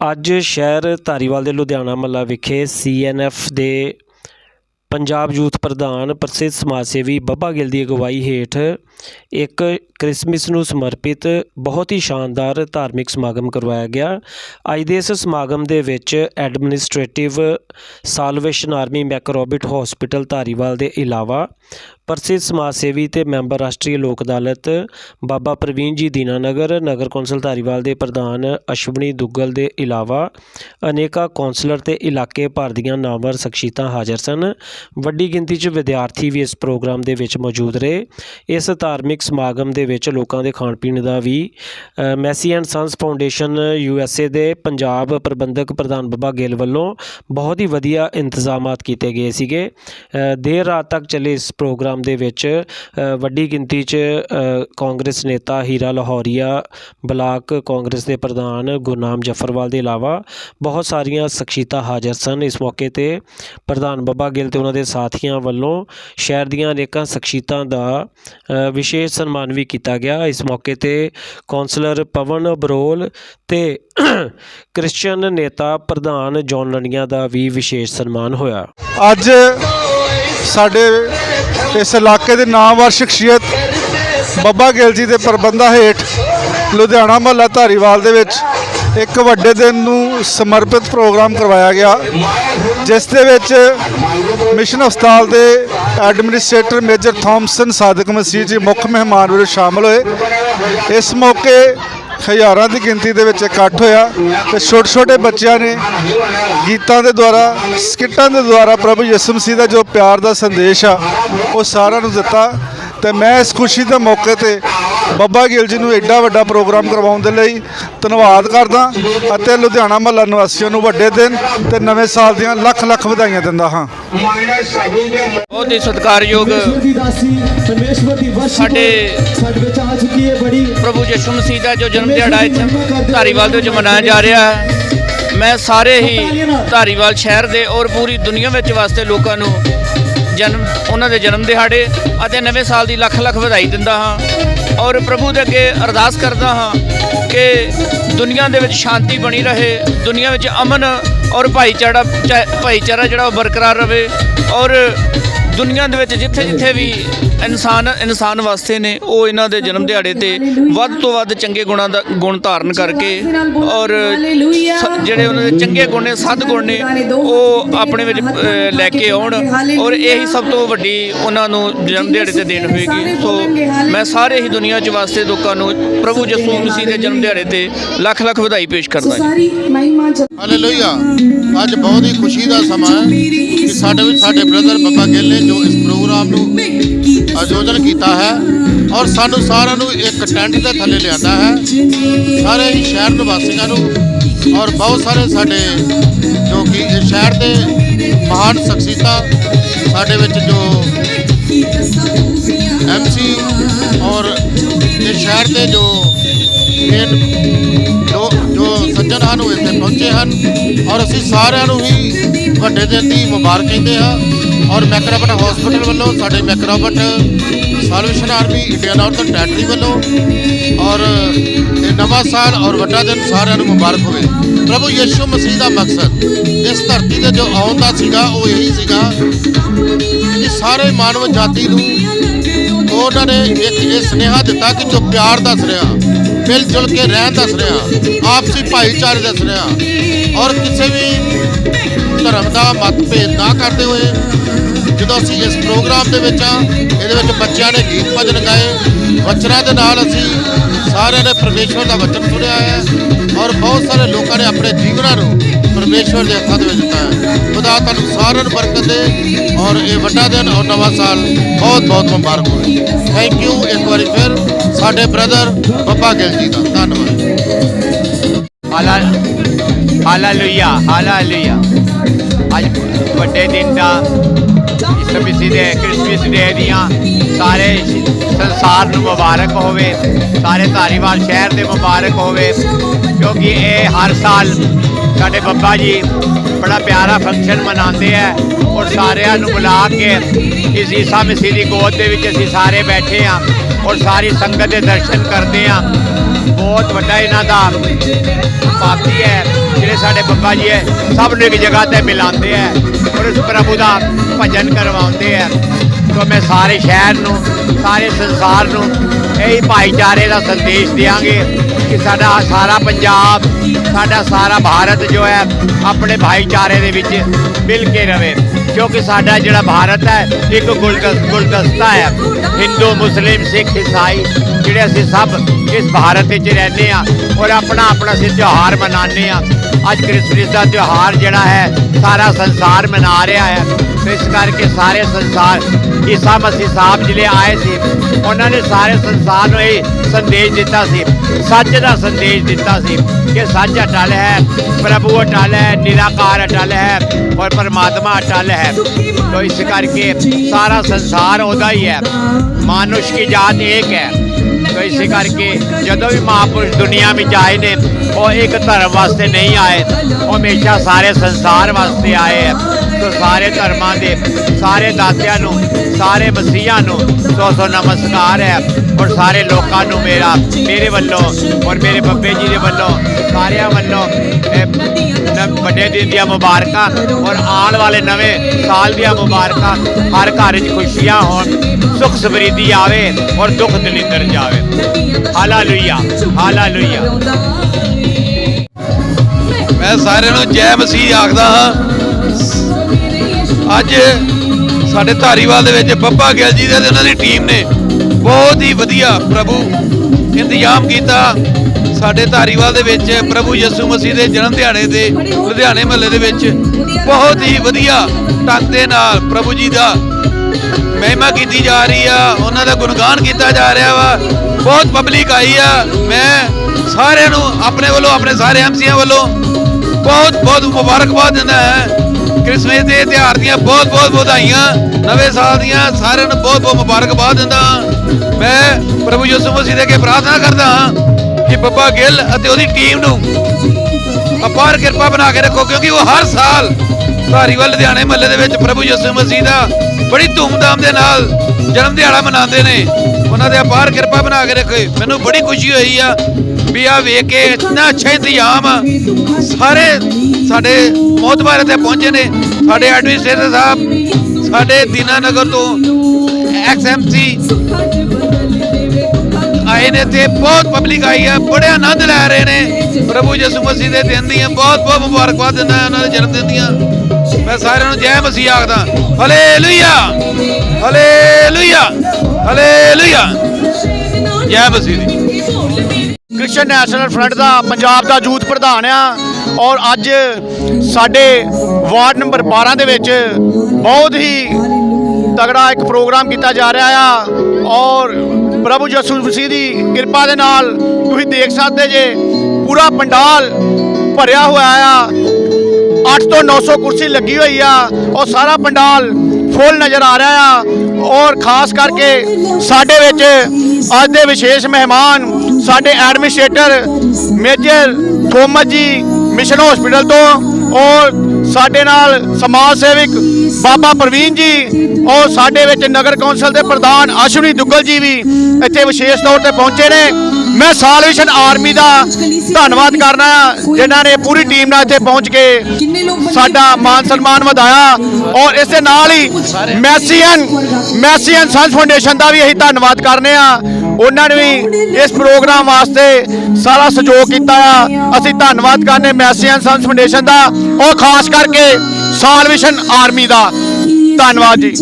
ਅੱਜ ਸ਼ਹਿਰ ਧਾਰੀਵਾਲ ਦੇ ਲੁਧਿਆਣਾ ਮੱਲਾ ਵਿਖੇ ਸੀਐਨਐਫ ਦੇ ਪੰਜਾਬ ਯੂਥ ਪ੍ਰਧਾਨ ਪ੍ਰਸਿੱਧ ਸਮਾਜ ਸੇਵੀ ਬੱਬਾ ਗਿੱਲ ਦੀ ਅਗਵਾਈ ਹੇਠ ਇੱਕ ਕ੍ਰਿਸਮਸ ਨੂੰ ਸਮਰਪਿਤ ਬਹੁਤ ਹੀ ਸ਼ਾਨਦਾਰ ਧਾਰਮਿਕ ਸਮਾਗਮ ਕਰਵਾਇਆ ਗਿਆ। ਅੱਜ ਦੇ ਇਸ ਸਮਾਗਮ ਦੇ ਵਿੱਚ administrative Salvation Army Macrobert hospital Dhariwal ਦੇ ਇਲਾਵਾ ਪ੍ਰਸਿੱਧ ਸਮਾਜ ਸੇਵੀ ਤੇ ਮੈਂਬਰ ਰਾਸ਼ਟਰੀ ਲੋਕ ਅਦਾਲਤ, ਬਾਬਾ ਪ੍ਰਵੀਨ ਜੀ ਦੀਨਾਨਗਰ, ਨਗਰ ਕੌਂਸਲ ਧਾਰੀਵਾਲ ਦੇ ਪ੍ਰਧਾਨ ਅਸ਼ਵਨੀ ਦੁੱਗਲ ਦੇ ਇਲਾਵਾ ਅਨੇਕਾਂ ਕੌਂਸਲਰ ਤੇ ਇਲਾਕੇ ਭਰ ਦੀਆਂ ਨਾਮਵਰ ਸ਼ਖਸੀਅਤਾਂ ਹਾਜ਼ਰ ਸਨ। ਵੱਡੀ ਗਿਣਤੀ 'ਚ ਵਿਦਿਆਰਥੀ ਵੀ ਇਸ ਪ੍ਰੋਗਰਾਮ ਦੇ ਵਿੱਚ ਮੌਜੂਦ ਰਹੇ। ਇਸ ਧਾਰਮਿਕ ਸਮਾਗਮ ਦੇ ਵਿੱਚ ਲੋਕਾਂ ਦੇ ਖਾਣ ਪੀਣ ਦਾ ਵੀ Massey and Sons Foundation U S A ਦੇ ਪੰਜਾਬ ਪ੍ਰਬੰਧਕ ਪ੍ਰਧਾਨ ਬੱਬਾ ਗਿੱਲ ਵੱਲੋਂ ਬਹੁਤ ਹੀ ਵਧੀਆ ਇੰਤਜ਼ਾਮਾਤ ਕੀਤੇ ਗਏ ਸੀਗੇ। ਦੇਰ ਰਾਤ ਤੱਕ ਚੱਲੇ ਇਸ ਪ੍ਰੋਗਰਾਮ ਦੇ ਵਿੱਚ ਵੱਡੀ ਗਿਣਤੀ 'ਚ ਕਾਂਗਰਸ ਨੇਤਾ ਹੀਰਾ ਲਾਹੌਰੀਆ, ਬਲਾਕ ਕਾਂਗਰਸ ਦੇ ਪ੍ਰਧਾਨ ਗੁਰਨਾਮ ਜਫਰਵਾਲ ਦੇ ਇਲਾਵਾ ਬਹੁਤ ਸਾਰੀਆਂ ਸ਼ਖਸੀਅਤਾਂ ਹਾਜ਼ਰ ਸਨ। ਇਸ ਮੌਕੇ ਤੇ ਪ੍ਰਧਾਨ ਬੱਬਾ ਗਿੱਲ ਤੇ ਉਹਨਾਂ ਦੇ ਸਾਥੀਆਂ ਵੱਲੋਂ ਸ਼ਹਿਰ ਦੀਆਂ ਅਨੇਕਾਂ ਸ਼ਖਸੀਅਤਾਂ ਦਾ ਵਿਸ਼ੇਸ਼ ਸਨਮਾਨ ਵੀ ਕੀਤਾ ਗਿਆ। ਇਸ ਮੌਕੇ ਤੇ ਕੌਂਸਲਰ ਪਵਨ ਬਰੋਲ ਤੇ ਕ੍ਰਿਸਚੀਅਨ ਨੇਤਾ ਪ੍ਰਧਾਨ ਜੌਨ ਲੰਡੀਆਂ ਦਾ ਵੀ ਵਿਸ਼ੇਸ਼ ਸਨਮਾਨ ਹੋਇਆ। ਅੱਜ ਸਾਡੇ ਇਸ ਇਲਾਕੇ ਦੇ ਨਾਮਵਰ ਸ਼ਖਸੀਅਤ ਬੱਬਾ ਗਿੱਲ ਜੀ ਦੇ ਪ੍ਰਬੰਧਾਂ ਹੇਠ ਲੁਧਿਆਣਾ ਮਹੱਲਾ ਧਾਰੀਵਾਲ ਦੇ ਵਿੱਚ ਇੱਕ ਵੱਡੇ ਦਿਨ ਨੂੰ ਸਮਰਪਿਤ ਪ੍ਰੋਗਰਾਮ ਕਰਵਾਇਆ ਗਿਆ। ਜਿਸ ਦੇ ਵਿੱਚ ਮਿਸ਼ਨ ਹਸਪਤਾਲ ਦੇ administrator major Thomson Sadiq Masih ji, ਮੁੱਖ ਮਹਿਮਾਨ ਵਜੋਂ ਸ਼ਾਮਲ ਹੋਏ। ਇਸ ਮੌਕੇ ਹਜ਼ਾਰਾਂ ਦੀ ਗਿਣਤੀ ਦੇ ਵਿੱਚ ਇਕੱਠ ਹੋਇਆ ਤੇ ਛੋਟੇ ਛੋਟੇ ਬੱਚਿਆਂ ਨੇ ਗੀਤਾਂ ਦੇ ਦੁਆਰਾ, ਸਕਿੱਟਾਂ ਦੇ ਦੁਆਰਾ ਪ੍ਰਭੂ ਯਿਸੂ ਮਸੀਹ ਦਾ ਜੋ ਪਿਆਰ ਦਾ ਸੰਦੇਸ਼ ਆ, ਉਹ ਸਾਰਿਆਂ ਨੂੰ ਦਿੱਤਾ ਤੇ ਮੈਂ ਇਸ ਖੁਸ਼ੀ ਦੇ ਮੌਕੇ ਤੇ ਬੱਬਾ ਗਿੱਲ ਜੀ ਨੂੰ ਐਡਾ ਵੱਡਾ ਪ੍ਰੋਗਰਾਮ ਕਰਵਾਉਣ ਦੇ ਲਈ ਧੰਨਵਾਦ ਕਰਦਾ ਅਤੇ ਲੁਧਿਆਣਾ ਮਹੱਲਾ ਨਿਵਾਸੀਆਂ ਨੂੰ ਵੱਡੇ ਦਿਨ ਤੇ ਨਵੇਂ ਸਾਲ ਦੀਆਂ ਲੱਖ ਲੱਖ ਵਧਾਈਆਂ ਦਿੰਦਾ ਹਾਂ। ਬਹੁਤ ਹੀ ਸਤਿਕਾਰਯੋਗ ਸਾਡੇ- ਪ੍ਰਭੂ ਯਿਸੂ ਮਸੀਹ ਦਾ ਜੋ ਜਨਮ ਦਿਹਾੜਾ ਇੱਥੇ ਧਾਰੀਵਾਲ ਦੇ ਵਿੱਚ ਮਨਾਇਆ ਜਾ ਰਿਹਾ ਹੈ। ਮੈਂ ਸਾਰੇ ਹੀ ਧਾਰੀਵਾਲ ਸ਼ਹਿਰ ਦੇ ਔਰ ਪੂਰੀ ਦੁਨੀਆ ਵਿੱਚ ਵਾਸਤੇ ਲੋਕਾਂ ਨੂੰ ਜਨਮ, ਉਹਨਾਂ ਦੇ ਜਨਮ ਦਿਹਾੜੇ ਅਤੇ ਨਵੇਂ ਸਾਲ ਦੀ ਲੱਖ ਲੱਖ ਵਧਾਈ ਦਿੰਦਾ ਹਾਂ ਔਰ ਪ੍ਰਭੂ ਦੇ ਅੱਗੇ ਅਰਦਾਸ ਕਰਦਾ ਹਾਂ ਕਿ ਦੁਨੀਆ ਦੇ ਵਿੱਚ ਸ਼ਾਂਤੀ ਬਣੀ ਰਹੇ, ਦੁਨੀਆ ਵਿੱਚ ਅਮਨ ਔਰ ਭਾਈਚਾਰਾ, ਚਾ- ਭਾਈਚਾਰਾ ਜਿਹੜਾ ਉਹ ਬਰਕਰਾਰ ਰਵੇ ਔਰ ਦੁਨੀਆ ਦੇ ਵਿੱਚ ਜਿੱਥੇ ਜਿੱਥੇ ਵੀ ਇਨਸਾਨ ਇਨਸਾਨ ਵਾਸਤੇ ਨੇ ਉਹ ਇਹਨਾਂ ਦੇ ਜਨਮ ਦਿਹਾੜੇ ਤੇ ਵੱਧ ਤੋਂ ਵੱਧ ਚੰਗੇ ਗੁਣਾਂ ਦਾ ਗੁਣ ਧਾਰਨ ਕਰਕੇ ਔਰ ਜਿਹੜੇ ਉਹਨਾਂ ਦੇ ਚੰਗੇ ਗੁਣ ਨੇ ਸੱਤ ਗੁਣ ਨੇ ਉਹ ਆਪਣੇ ਵਿੱਚ ਲੈ ਕੇ ਆਉਣ ਔਰ ਇਹੀ ਸਭ ਤੋਂ ਵੱਡੀ ਉਹਨਾਂ ਨੂੰ ਜਨਮ ਦਿਹਾੜੇ ਤੇ ਦੇਣ ਹੋਏਗੀ। ਸੋ ਮੈਂ ਸਾਰੇ ਹੀ ਦੁਨੀਆ 'ਚ ਵਾਸਤੇ ਲੋਕਾਂ ਨੂੰ ਪ੍ਰਭੂ ਯਿਸੂ ਮਸੀਹ ਦੇ ਜਨਮ ਦਿਹਾੜੇ ਤੇ ਲੱਖ ਲੱਖ ਵਧਾਈ ਪੇਸ਼ ਕਰਦਾ ਜੀ ਹਾਲੇਲੂਇਆ ਅੱਜ ਬਹੁਤ ਹੀ ਖੁਸ਼ੀ ਦਾ ਸਮਾਂ ਹੈ ਕਿ ਸਾਡੇ ਵਿੱਚ ਸਾਡੇ ਬ੍ਰਦਰ ਬੱਬਾ ਗਿੱਲ ਨੇ ਜੋ ਇਸ ਪ੍ਰੋਗਰਾਮ ਨੂੰ ਆਯੋਜਨ ਕੀਤਾ ਹੈ ਔਰ ਸਾਨੂੰ ਸਾਰਿਆਂ ਨੂੰ ਇੱਕ ਟੈਂਟ ਦੇ ਥੱਲੇ ਲਿਆਂਦਾ ਹੈ। ਸਾਰੇ ਹੀ ਸ਼ਹਿਰ ਨਿਵਾਸੀਆਂ ਨੂੰ ਔਰ ਬਹੁਤ ਸਾਰੇ ਸਾਡੇ ਜੋ ਕਿ ਇਸ ਸ਼ਹਿਰ ਦੇ ਮਹਾਨ ਸ਼ਖਸੀਅਤਾਂ, ਸਾਡੇ ਵਿੱਚ ਜੋ ਐਮਸੀ ਔਰ ਇਸ ਸ਼ਹਿਰ ਦੇ ਜੋ ਮੇਨ ਜੋ ਜੋ ਸੱਜਣ ਹਨ ਉਹ ਇੱਥੇ ਪਹੁੰਚੇ ਹਨ ਔਰ ਅਸੀਂ ਸਾਰਿਆਂ ਨੂੰ ਹੀ ਵੱਡੇ ਦਿਨ ਦੀ ਮੁਬਾਰਕ ਕਹਿੰਦੇ ਹਾਂ। ਔਰ ਮੈਕਰਾਬਟ ਹਸਪੀਟਲ ਵੱਲੋਂ ਸਾਡੇ McRobert Salvation Army Indian Northern Territory ਵੱਲੋਂ ਔਰ ਇਹ ਨਵਾਂ ਸਾਲ ਔਰ ਵੱਡਾ ਦਿਨ ਸਾਰਿਆਂ ਨੂੰ ਮੁਬਾਰਕ ਹੋਵੇ। ਪ੍ਰਭੂ ਯਿਸੂ ਮਸੀਹ ਦਾ ਮਕਸਦ ਇਸ ਧਰਤੀ ਤੇ ਜੋ ਆਉਣ ਦਾ ਸੀਗਾ, ਉਹ ਇਹੀ ਸੀਗਾ ਕਿ ਸਾਰੇ ਮਾਨਵ ਜਾਤੀ ਨੂੰ ਉਹਨਾਂ ਨੇ ਇੱਕ ਇਹ ਸੁਨੇਹਾ ਦਿੱਤਾ ਕਿ ਜੋ ਪਿਆਰ ਦੱਸ ਰਿਹਾ ਮਿਲ ਜੁਲ ਕੇ ਰਹਿਣ ਦੱਸ ਰਿਹਾ, ਆਪਸੀ ਭਾਈਚਾਰੇ ਦੱਸ ਰਿਹਾ ਔਰ ਕਿਸੇ ਵੀ ਧਰਮ ਦਾ ਮਤਭੇਦ ਨਾ ਕਰਦੇ ਹੋਏ, ਜਦੋਂ ਅਸੀਂ ਇਸ ਪ੍ਰੋਗਰਾਮ ਦੇ ਵਿੱਚ ਆ ਇਹਦੇ ਵਿੱਚ ਬੱਚਿਆਂ ਨੇ ਗੀਤ ਭਜਨ ਗਾਏ, ਵਚਨਾਂ ਦੇ ਨਾਲ ਅਸੀਂ ਸਾਰਿਆਂ ਨੇ ਪਰਮੇਸ਼ਵਰ ਦਾ ਵਚਨ ਸੁਣਿਆ ਹੈ ਔਰ ਬਹੁਤ ਸਾਰੇ ਲੋਕਾਂ ਨੇ ਆਪਣੇ ਜੀਵਨਾਂ ਨੂੰ ਪਰਮੇਸ਼ਵਰ ਦੇ ਹੱਥਾਂ ਦੇ ਵਿੱਚ ਦਿੱਤਾ ਹੈ। ਖੁਦਾ ਤੁਹਾਨੂੰ ਸਾਰਿਆਂ ਨੂੰ ਬਰਕਤ ਦੇ ਔਰ ਇਹ ਵੱਡਾ ਦਿਨ ਔਰ ਨਵਾਂ ਸਾਲ ਬਹੁਤ ਬਹੁਤ ਮੁਬਾਰਕ ਹੋਵੇ। ਥੈਂਕ ਯੂ ਇੱਕ ਵਾਰੀ ਫਿਰ ਸਾਡੇ ਬ੍ਰਦਰ ਬੱਬਾ ਗਿੱਲ ਜੀ ਦਾ। ਧੰਨਵਾਦ। ਹਾਲਾ ਹਾਲੇਲੂਇਆ ਹਾਲੇਲੂਇਆ ਅੱਜ ਵੱਡੇ ਦਿਨ ਦਾ ਇਸ ਮਸੀਹ ਦੇ, ਕ੍ਰਿਸਮਸ ਡੇ ਦੀਆਂ ਸਾਰੇ ਸੰਸਾਰ ਨੂੰ ਮੁਬਾਰਕ ਹੋਵੇ, ਸਾਰੇ ਧਾਰੀਵਾਲ ਸ਼ਹਿਰ ਦੇ ਮੁਬਾਰਕ ਹੋਵੇ, ਕਿਉਂਕਿ ਇਹ ਹਰ ਸਾਲ ਸਾਡੇ ਬੱਬਾ ਜੀ ਬੜਾ ਪਿਆਰਾ ਫੰਕਸ਼ਨ ਮਨਾਉਂਦੇ ਆ ਔਰ ਸਾਰਿਆਂ ਨੂੰ ਬੁਲਾ ਕੇ ਇਸ ਈਸਾ ਮਸੀਹ ਦੀ ਗੋਦ ਦੇ ਵਿੱਚ ਅਸੀਂ ਸਾਰੇ ਬੈਠੇ ਆ ਔਰ ਸਾਰੀ ਸੰਗਤ ਦੇ ਦਰਸ਼ਨ ਕਰਦੇ ਆ ਬਹੁਤ ਵੱਡਾ ਇਹਨਾਂ ਦਾ ਪਾਪੀ ਹੈ, ਜਿਹੜੇ ਸਾਡੇ ਬੱਬਾ ਜੀ ਹੈ, ਸਭ ਨੂੰ ਇੱਕ ਜਗ੍ਹਾ ਤੇ ਮਿਲਾਉਂਦੇ ਹੈ ਔਰ ਇਸ ਪ੍ਰਭੂ ਦਾ ਭਜਨ ਕਰਵਾਉਂਦੇ ਹੈ ਸੋ ਮੈਂ ਸਾਰੇ ਸ਼ਹਿਰ ਨੂੰ, ਸਾਰੇ ਸੰਸਾਰ ਨੂੰ ਇਹੀ ਭਾਈਚਾਰੇ ਦਾ ਸੰਦੇਸ਼ ਦਿਆਂਗੇ। ਕਿ ਸਾਡਾ ਸਾਰਾ ਪੰਜਾਬ, ਸਾਡਾ ਸਾਰਾ ਭਾਰਤ ਜੋ ਹੈ, ਆਪਣੇ ਭਾਈਚਾਰੇ ਦੇ ਵਿੱਚ ਮਿਲ ਕੇ ਰਵੇ। ਕਿਉਂਕਿ ਸਾਡਾ ਜਿਹੜਾ ਭਾਰਤ ਹੈ, ਇੱਕ ਗੁਲਦਸ ਗੁਲਦਸਤਾ ਹੈ। ਹਿੰਦੂ, ਮੁਸਲਿਮ, ਸਿੱਖ, ਈਸਾਈ, ਜਿਹੜੇ ਅਸੀਂ ਸਭ ਇਸ ਭਾਰਤ ਵਿੱਚ ਰਹਿੰਦੇ ਆ ਔਰ ਆਪਣਾ ਆਪਣਾ ਅਸੀਂ ਤਿਉਹਾਰ ਮਨਾਉਂਦੇ ਆ ਅੱਜ ਕ੍ਰਿਸਮਸ ਦਾ ਤਿਉਹਾਰ ਜਿਹੜਾ ਹੈ ਸਾਰਾ ਸੰਸਾਰ ਮਨਾ ਰਿਹਾ ਹੈ ਤੇ ਇਸ ਕਰਕੇ ਸਾਰੇ ਸੰਸਾਰ ਈਸਾ ਮਸੀਹ ਸਾਹਿਬ ਜਿਹੜੇ ਆਏ ਸੀ ਉਹਨਾਂ ਨੇ ਸਾਰੇ ਸੰਸਾਰ ਨੂੰ ਇਹ ਸੰਦੇਸ਼ ਦਿੱਤਾ ਸੀ ਸੱਚ ਦਾ ਸੰਦੇਸ਼ ਦਿੱਤਾ ਸੀ ਕਿ ਸੱਚ ਅਟਲ ਹੈ ਪ੍ਰਭੂ ਅਟਲ ਹੈ ਨਿਰਾਕਾਰ ਅਟਲ ਹੈ ਔਰ ਪਰਮਾਤਮਾ ਅਟਲ ਹੈ ਤੋ ਇਸ ਕਰਕੇ ਸਾਰਾ ਸੰਸਾਰ ਉਹਦਾ ਹੀ ਹੈ ਮਾਨੁਸ਼ ਕੀ ਜਾਤ ਇੱਕ ਹੈ ਤੋ ਇਸੇ ਕਰਕੇ ਜਦੋਂ ਵੀ ਮਹਾਪੁਰਸ਼ ਦੁਨੀਆ ਵਿੱਚ ਆਏ ਨੇ ਉਹ ਇੱਕ ਧਰਮ ਵਾਸਤੇ ਨਹੀਂ ਆਏ ਉਹ ਹਮੇਸ਼ਾ ਸਾਰੇ ਸੰਸਾਰ ਵਾਸਤੇ ਆਏ ਹੈ। ਤੋ ਸਾਰੇ ਧਰਮਾਂ ਦੇ, ਸਾਰੇ ਦਾਤਿਆਂ ਨੂੰ, ਸਾਰੇ ਮਸੀਹਾਂ ਨੂੰ ਸੋ ਸੋ ਨਮਸਕਾਰ ਹੈ। ਔਰ ਸਾਰੇ ਲੋਕਾਂ ਨੂੰ ਮੇਰਾ, ਮੇਰੇ ਵੱਲੋਂ ਔਰ ਮੇਰੇ ਬੱਬੇ ਜੀ ਦੇ ਵੱਲੋਂ, ਸਾਰਿਆਂ ਵੱਲੋਂ ਵੱਡੇ ਦਿਨ ਦੀਆਂ ਮੁਬਾਰਕਾਂ ਔਰ ਆਉਣ ਵਾਲੇ ਨਵੇਂ ਸਾਲ ਦੀਆਂ ਮੁਬਾਰਕਾਂ, ਹਰ ਘਰ 'ਚ ਖੁਸ਼ੀਆਂ ਹੋਣ, ਸੁਖ ਸਮਰਿੱਧੀ ਆਵੇ ਔਰ ਦੁੱਖ ਦਲਿੰਦਰ ਜਾਵੇ। Hallelujah hallelujah. ਮੈਂ ਸਾਰਿਆਂ ਨੂੰ ਜੈ ਮਸੀਹ ਆਖਦਾ ਹਾਂ। ਅੱਜ ਸਾਡੇ ਧਾਰੀਵਾਲ ਦੇ ਵਿੱਚ ਬੱਬਾ ਗਿੱਲ ਜੀ ਦੇ ਉਹਨਾਂ ਦੀ ਟੀਮ ਨੇ ਬਹੁਤ ਹੀ ਵਧੀਆ ਪ੍ਰਭੂ ਇੰਤਜ਼ਾਮ ਕੀਤਾ। ਸਾਡੇ ਧਾਰੀਵਾਲ ਦੇ ਵਿੱਚ ਪ੍ਰਭੂ ਯਿਸੂ ਮਸੀਹ ਦੇ ਜਨਮ ਦਿਹਾੜੇ ਤੇ ਲੁਧਿਆਣੇ ਮਹੱਲੇ ਦੇ ਵਿੱਚ ਬਹੁਤ ਹੀ ਵਧੀਆ ਢੰਗ ਦੇ ਨਾਲ ਪ੍ਰਭੂ ਜੀ ਦਾ ਮਹਿਮਾ ਕੀਤੀ ਜਾ ਰਹੀ ਆ। ਉਹਨਾਂ ਦਾ ਗੁਣਗਾਨ ਕੀਤਾ ਜਾ ਰਿਹਾ ਵਾ। ਬਹੁਤ ਪਬਲਿਕ ਆਈ ਆ। ਮੈਂ ਸਾਰਿਆਂ ਨੂੰ ਆਪਣੇ ਵੱਲੋਂ, ਆਪਣੇ ਸਾਰੇ ਐਮਸੀਆਂ ਵੱਲੋਂ ਬਹੁਤ ਬਹੁਤ ਮੁਬਾਰਕਬਾਦ ਦਿੰਦਾ ਹੈ। ਕ੍ਰਿਸਮਸ ਦੇ ਤਿਉਹਾਰ ਦੀਆਂ ਬਹੁਤ ਬਹੁਤ ਵਧਾਈਆਂ। ਨਵੇਂ ਸਾਲ ਦੀਆਂ ਸਾਰਿਆਂ ਨੂੰ ਬਹੁਤ ਬਹੁਤ ਮੁਬਾਰਕਬਾਦ ਦਿੰਦਾ ਹਾਂ। ਮੈਂ ਪ੍ਰਭੂ ਯਿਸੂ ਮਸੀਹ ਦੇ ਅੱਗੇ ਪ੍ਰਾਰਥਨਾ ਕਰਦਾ ਹਾਂ ਕਿ ਬੱਬਾ ਗਿੱਲ ਅਤੇ ਉਹਦੀ ਟੀਮ ਨੂੰ ਅਪਾਰ ਕਿਰਪਾ ਬਣਾ ਕੇ ਰੱਖੋ, ਕਿਉਂਕਿ ਉਹ ਹਰ ਸਾਲ ਧਾਰੀਵਾਲ ਲੁਧਿਆਣੇ ਮਹੱਲੇ ਦੇ ਵਿੱਚ ਪ੍ਰਭੂ ਯਿਸੂ ਮਸੀਹ ਦਾ ਬੜੀ ਧੂਮਧਾਮ ਦੇ ਨਾਲ ਜਨਮ ਦਿਹਾੜਾ ਮਨਾਉਂਦੇ ਨੇ। ਉਹਨਾਂ ਦੇ ਅਪਾਰ ਕਿਰਪਾ ਬਣਾ ਕੇ ਰੱਖੇ। ਮੈਨੂੰ ਬੜੀ ਖੁਸ਼ੀ ਹੋਈ ਆ ਵੀ ਆ ਵੇਖ ਕੇ ਇੰਨਾ ਅੱਛਾ ਇੰਤਜ਼ਾਮ ਆ। ਸਾਰੇ ਸਾਡੇ ਮੋਹਤਬਾਰ ਤੇ ਪਹੁੰਚੇ ਨੇ। ਸਾਡੇ ਐਡਮਿਨਿਸਟ੍ਰੇਟਰ ਸਾਹਿਬ, ਸਾਡੇ ਦੀਨਾਨਗਰ ਤੋਂ ਐਕਸਐਮਸੀ ਆਏ ਨੇ ਤੇ ਬਹੁਤ ਪਬਲਿਕ ਆਈ ਹੈ ਬੜੇ ਆਨੰਦ ਲੈ ਰਹੇ ਨੇ। ਪ੍ਰਭੂ ਯਿਸੂ ਮਸੀਹ ਦੇ ਦਿਨ ਦੀਆਂ ਬਹੁਤ ਬਹੁਤ ਮੁਬਾਰਕਬਾਦ ਦਿੰਦਾ ਉਹਨਾਂ ਦੇ ਜਨਮ ਦਿਨ ਦੀਆਂ। ਮੈਂ ਸਾਰਿਆਂ ਨੂੰ ਜੈ ਮਸੀਹ ਆਖਦਾ। ਹਲੇਲੂਇਆ ਹਲੇਲੂਇਆ ਹਲੇਲੂਇਆ ਜੈ ਮਸੀਹ ਦੀ। ਕ੍ਰਿਸਚੀਅਨ ਨੈਸ਼ਨਲ ਫਰੰਟ ਦਾ ਪੰਜਾਬ ਦਾ ਯੂਥ ਪ੍ਰਧਾਨ ਆ ਔਰ ਅੱਜ ਸਾਡੇ ਵਾਰਡ ਨੰਬਰ 12 ਦੇ ਵਿੱਚ ਬਹੁਤ ਹੀ ਤਗੜਾ ਇੱਕ ਪ੍ਰੋਗਰਾਮ ਕੀਤਾ ਜਾ ਰਿਹਾ ਆ ਔਰ ਪ੍ਰਭੂ ਯਿਸੂ ਮਸੀਹ ਦੀ ਕਿਰਪਾ ਦੇ ਨਾਲ ਤੁਸੀਂ ਦੇਖ ਸਕਦੇ ਜੇ ਪੂਰਾ ਪੰਡਾਲ ਭਰਿਆ ਹੋਇਆ ਆ 8 ਤੋਂ 900 ਕੁਰਸੀ ਲੱਗੀ ਹੋਈ ਆ। ਉਹ ਸਾਰਾ ਪੰਡਾਲ ਫੁੱਲ ਨਜ਼ਰ ਆ ਰਿਹਾ ਆ। ਔਰ ਖਾਸ ਕਰਕੇ ਸਾਡੇ ਵਿੱਚ ਅੱਜ ਦੇ ਵਿਸ਼ੇਸ਼ ਮਹਿਮਾਨ ਸਾਡੇ administrator major Thomas ji mission hospital ਤੋਂ ਔਰ ਸਾਡੇ ਨਾਲ ਸਮਾਜ ਸੇਵਕ ਬਾਬਾ ਪ੍ਰਵੀਨ ਜੀ ਔਰ ਸਾਡੇ ਵਿੱਚ ਨਗਰ ਕੌਂਸਲ ਦੇ ਪ੍ਰਧਾਨ ਅਸ਼ਵਨੀ ਦੁੱਗਲ ਜੀ ਵੀ ਇੱਥੇ ਵਿਸ਼ੇਸ਼ ਤੌਰ ਤੇ ਪਹੁੰਚੇ ਨੇ। ਮੈਂ ਸਾਲਵੇਸ਼ਨ ਆਰਮੀ ਦਾ ਧੰਨਵਾਦ ਕਰਨਾ ਜਿਨ੍ਹਾਂ ਨੇ ਪੂਰੀ ਟੀਮ ਨਾਲ ਇੱਥੇ ਪਹੁੰਚ ਕੇ ਸਾਡਾ ਮਾਨ ਸਨਮਾਨ ਵਧਾਇਆ। ਔਰ ਇਸ ਦੇ ਨਾਲ ਹੀ ਮੈਸੀਅਨ ਮੈਸੀਅਨ ਸੰਸ ਫਾਊਂਡੇਸ਼ਨ ਦਾ ਵੀ ਅਸੀਂ ਧੰਨਵਾਦ ਕਰਨੇ ਆ। ਉਹਨਾਂ ਨੇ ਵੀ ਇਸ ਪ੍ਰੋਗਰਾਮ ਵਾਸਤੇ ਸਾਰਾ ਸਹਿਯੋਗ ਕੀਤਾ ਆ। ਅਸੀਂ ਧੰਨਵਾਦ ਕਰਨੇ ਮੈਸੀਅਨ ਸੰਸ ਫਾਊਂਡੇਸ਼ਨ ਦਾ। ਔਰ ਖਾਸ ਕਰਕੇ ਸਾਲਵੇਸ਼ਨ ਆਰਮੀ ਦਾ। ਧੰਨਵਾਦ ਜੀ।